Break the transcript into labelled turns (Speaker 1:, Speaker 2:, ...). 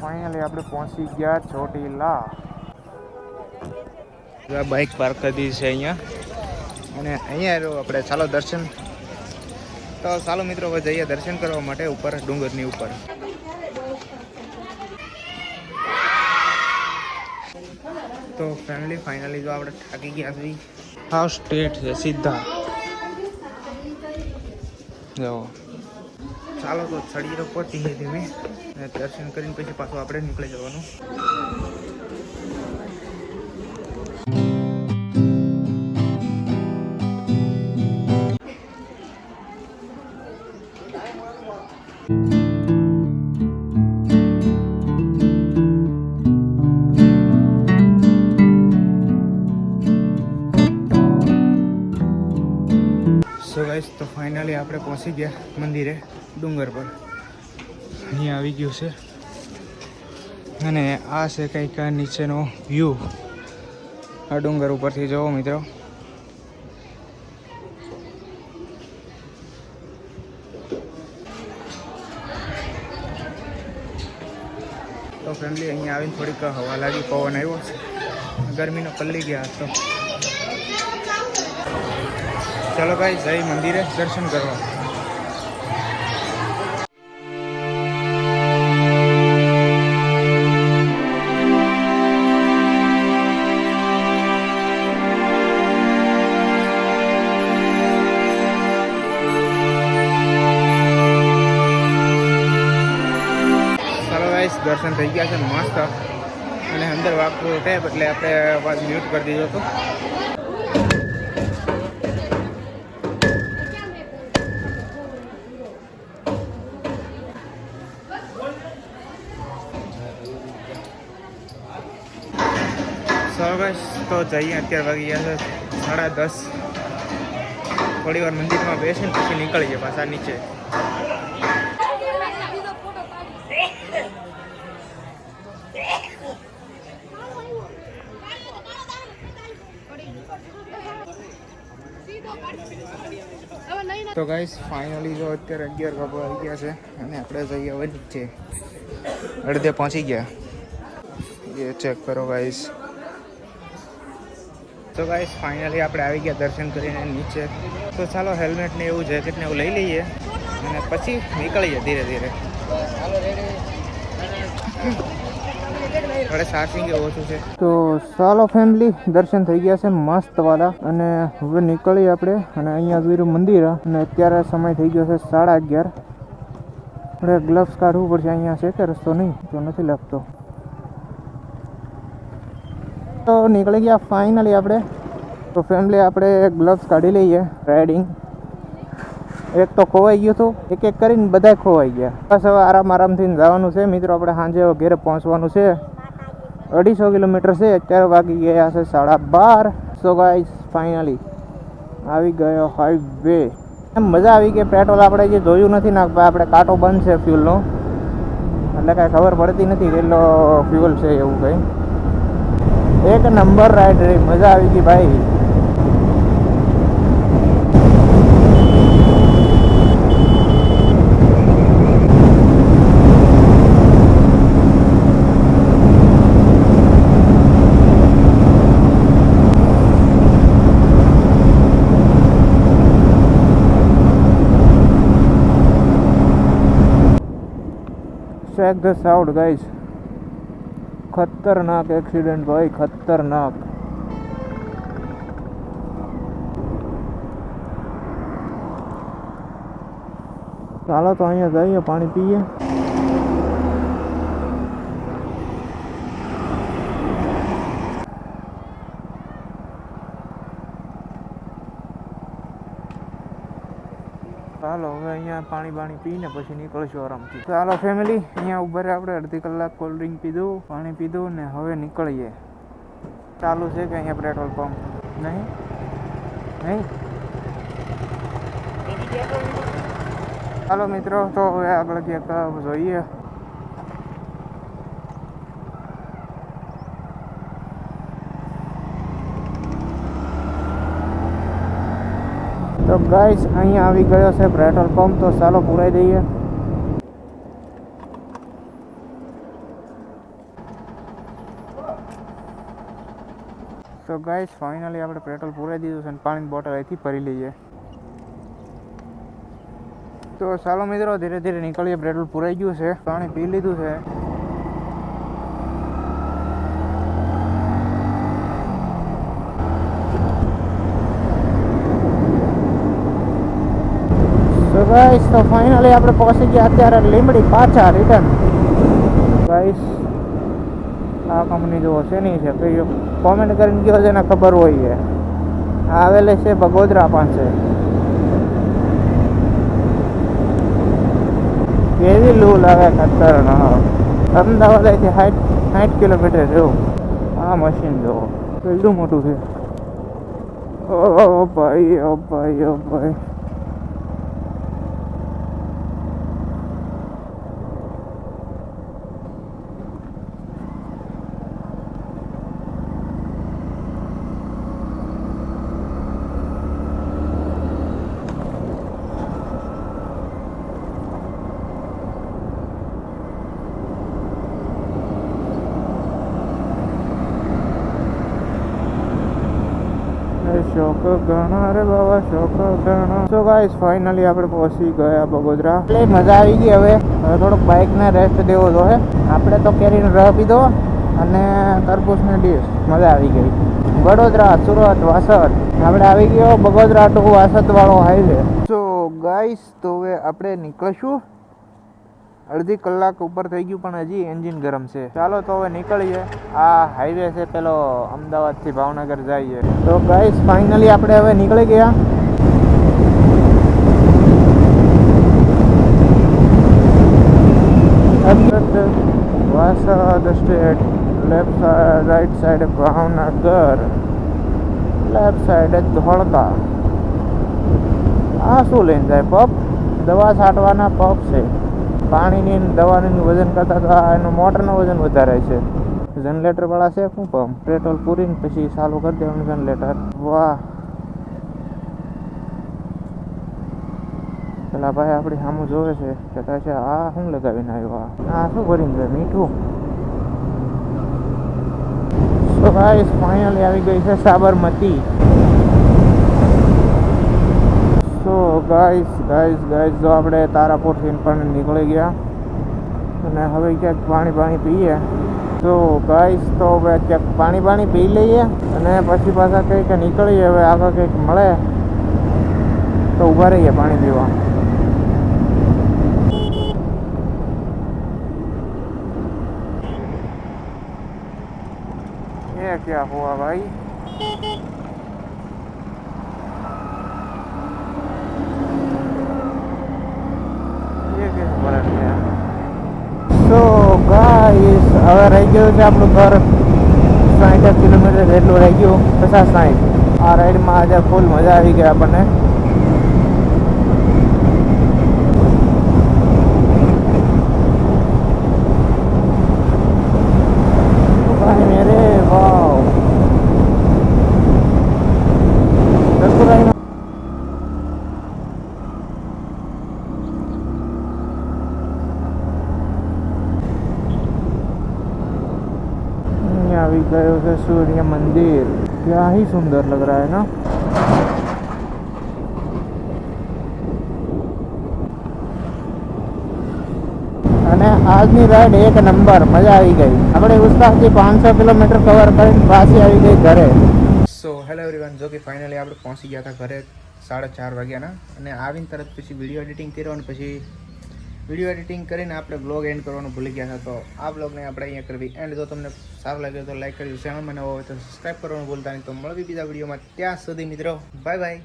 Speaker 1: Finally આપણે પહોંચી ગયા ચોટીલા. બાઇક પાર્ક કરી દીધી છે અહીંયા. અને અહીંયા જો આપણે. ચાલો દર્શન. તો ચાલો મિત્રો હવે જઈએ દર્શન કરવા માટે ઉપર ડુંગરની ઉપર. તો ફેમિલી ફાઇનલી જો આપણે થાકી ગયા છીએ. હાવ સ્ટ્રેટ છે સીધા. જો. ચાલો તો ચડીએ તો પહોંચીએ ધીમે. દર્શન કરીને પછી પાછું આપણે નીકળી જવાનું. ગાઈસ તો ફાઇનલી આપણે પહોંચી ગયા મંદિરે, ડુંગર પર. અહીંયા આવી ગયું છે. અને આ છે કંઈક નીચેનો વ્યૂ આ ડુંગર ઉપરથી જોવો મિત્રો. તો ફેમિલી અહીંયા આવીને થોડીક હવા લાગી, પવન આવ્યો છે. ગરમીનો પલ્લી ગયા તો. ચાલો ભાઈ, જય મંદિરે દર્શન કરવા. દર્શન થઈ ગયા છે, મસ્ત. અને અંદર વાગતું ટેપ એટલે આપણે અવાજ મ્યુટ કરી દીધો હતો. ગાઈસ તો જઈએ અત્યારે વાગી ગયા છે સાડા દસ. થોડી વાર મંદિરમાં બેસીને પછી નીકળીએ પાછા નીચે. તો ગાઈસ ફાઇનલી જો અત્યારે અગિયાર વાગવા આવી ગયા છે અને આપણે જઈએ હવે નીચે અડધે પહોંચી ગયા. એ ચેક કરો ગાઈસ તો ગાઈસ ફાઇનલી આપણે આવી ગયા દર્શન કરીને નીચે. તો ચાલો હેલ્મેટ ને એવું જેકેટ ને એવું લઈ લઈએ અને પછી નીકળીએ ધીરે ધીરે. આપણે ચાર્જિંગ ઓછું છે. તો ચાલો ફેમિલી દર્શન થઈ ગયા છે મસ્ત વાળા અને હવે નીકળીએ આપણે અને અહીંયા જોયું મંદિર. અને અત્યારે સમય થઈ ગયો છે સાડા અગિયાર. આપણે ગ્લવ્સ કાઢવું પડશે અહીંયા છે કે રસ્તો નહીં? તો નથી લાગતો. તો નીકળી ગયા ફાઇનલી આપણે. તો ફેમિલી આપણે ગ્લવ્સ કાઢી લઈએ રાઇડિંગ એક તો ખોવાઈ ગયું હતું, એક એક કરીને બધા ખોવાઈ ગયા. બસ હવે આરામ આરામથી જવાનું છે. મિત્રો, આપણે સાંજે ઘેરે પહોંચવાનું છે. અઢીસો કિલોમીટર છે, અત્યારે વાગી ગયા છે સાડા બાર. સો ગાઈસ ફાઇનલી આવી ગયો હાઈવે એમ મજા આવી ગઈ પેટ્રોલ આપણે જે જોયું નથી ને, આપણે કાંટો બંધ છે ફ્યુલનો એટલે કાંઈ ખબર પડતી નથી કેટલો ફ્યુઅલ છે એવું કંઈ. એક નંબર રાઈડ રહી. મજા આવી ગઈ ભાઈ. Check this out ગાઈસ ખતરનાક એક્સિડન્ટ ભાઈ ખતરનાક. ચાલો તો અહીંયા જઈએ પાણી પીએ. ચાલો, હવે અહીંયા પાણી બાણી પીને પછી નીકળશું આરામથી. ચાલો ફેમિલી અહીંયા ઊભા રહે આપણે. અડધી કલાક કોલ્ડ ડ્રિંક પીધું, પાણી પીધું ને હવે નીકળીએ. ચાલુ છે કે અહીંયા પેટ્રોલ પંપ નહીં? નહીં? ચાલો મિત્રો, તો હવે આગળ ક્યાંક જોઈએ. તો ગાઈસ, અહીંયા આવી ગયો છે પેટ્રોલ પંપ, તો ચાલો પુરાઈ દઈએ. તો ગાઈસ ફાઇનલી આપણે પેટ્રોલ પુરાઈ દીધું છે અને પાણીની બોટલ અહીંથી ભરી લઈએ. તો ચાલો મિત્રો, ધીરે ધીરે નીકળીએ. પેટ્રોલ પુરાઈ ગયું છે, પાણી પી લીધું છે. ગાઈસ તો ફાઇનલી આપણે પહોંચી ગયા અત્યારે લીમડી પાછા રિટર્ન ગાઈસ આ કંપની જુઓ નહીં છે? કઈ કોમેન્ટ કરીને ગયો છે ને ખબર હોય છે આવેલે છે બગોદરા પાસે કેવી લૂ લાગે ખતરનાક અમદાવાદથી સાઠ સાઠ કિલોમીટર જેવું આ મશીન જુઓ. કેટલું મોટું છે. ઓ, ભાઈ ઓ ભાઈ ઓ, ભાઈ. એ ઘણા રે બાબા શોક ઘણા ગાઈસ ફાઇનલી આપણે પહોંચી ગયા બગોદરા. એટલે મજા આવી ગઈ હવે. હવે થોડોક બાઇકને રેસ્ટ દેવો જોઈએ આપણે તો કેરીનો રહ પીધો અને તરબૂચની ડીશ. મજા આવી ગઈ. વડોદરા, સુરત વાસદ આપણે આવી ગયો બગોદરા ટુ વાસદ વાળો હાઈવે સો ગાઈસ તો હવે આપણે નીકળશું. અડધી કલાક ઉપર થઈ ગયું પણ હજી એન્જિન ગરમ છે. ચાલો તો હવે નીકળીએ. આ હાઈવે છે પેલો અમદાવાદથી ભાવનગર જઈએ. તો ગાઈસ ફાઇનલી આપણે હવે નીકળી ગયા. Vasad state left side right side Bhavnagar. Left side Dholka. આ શું લઈને જાય? પપ દવા છાંટવાના પપ છે. પાણીની દવાની વજન કરતાં તો આ એનું મોટરનું વજન વધારે છે. જનરેટરવાળા છે શું પંપ પેટ્રોલ પૂરીને પછી ચાલુ કરી દેવાનું જનરેટર. વાહ. પેલા ભાઈ આપણી સામું જોવે છે કહેતા છે આ શું લગાવીને આવ્યો આ? શું ભરીને ગયો મીઠું? તો ભાઈ ફાઇનલી આવી ગઈ છે સાબરમતી. ગાઈસ ગાઈસ ગાઈસ જો આપણે તારાપુરથી પણ નીકળી ગયા અને હવે ક્યાંક પાણી પાણી પીએ તો ગાઈસ તો હવે ક્યાંક પાણી પાણી પી લઈએ અને પછી પાછા કંઈક નીકળીએ હવે આગળ કંઈક મળે તો ઊભા રહીએ પાણી પીવા ક્યાં હુઆ ભાઈ હવે રહી ગયું છે આપણું ઘર. સાઠ કિલોમીટર જેટલું રહી ગયું. પચાસ સાઠ આ રાઈડમાં આજે ફૂલ મજા આવી ગઈ આપણને. गए उसे सूर्य मंदिर क्या ही सुंदर लग रहा है ना અને આજની રાઈડ એક નંબર મજા આવી ગઈ આપણે ઉસ્તાદથી પાંચસો કિલોમીટર કવર કરીને પાછી આવી ગઈ ઘરે સો હેલો એવરીવન જો કે ફાઇનલી આપણે પહોંચી ગયા હતા ઘરે સાડા ચાર વાગ્યાના અને આવીને તરત પછી વિડીયો એડિટિંગ કર્યો અને પછી વીડિયો એડિટિંગ કરીને આપણે બ્લોગ એન્ડ કરવાનું ભૂલી ગયા હતા, તો આ બ્લોગને આપણે અહીંયા કરવી એન્ડ જો તમને સારું લાગ્યું તો લાઈક કરજો ચેનલમાં નવો હોય તો સબસ્ક્રાઈબ કરવાનું ભૂલતા નહીં. તો મળવી બીજા વિડીયોમાં. ત્યાં સુધી મિત્રો બાય બાય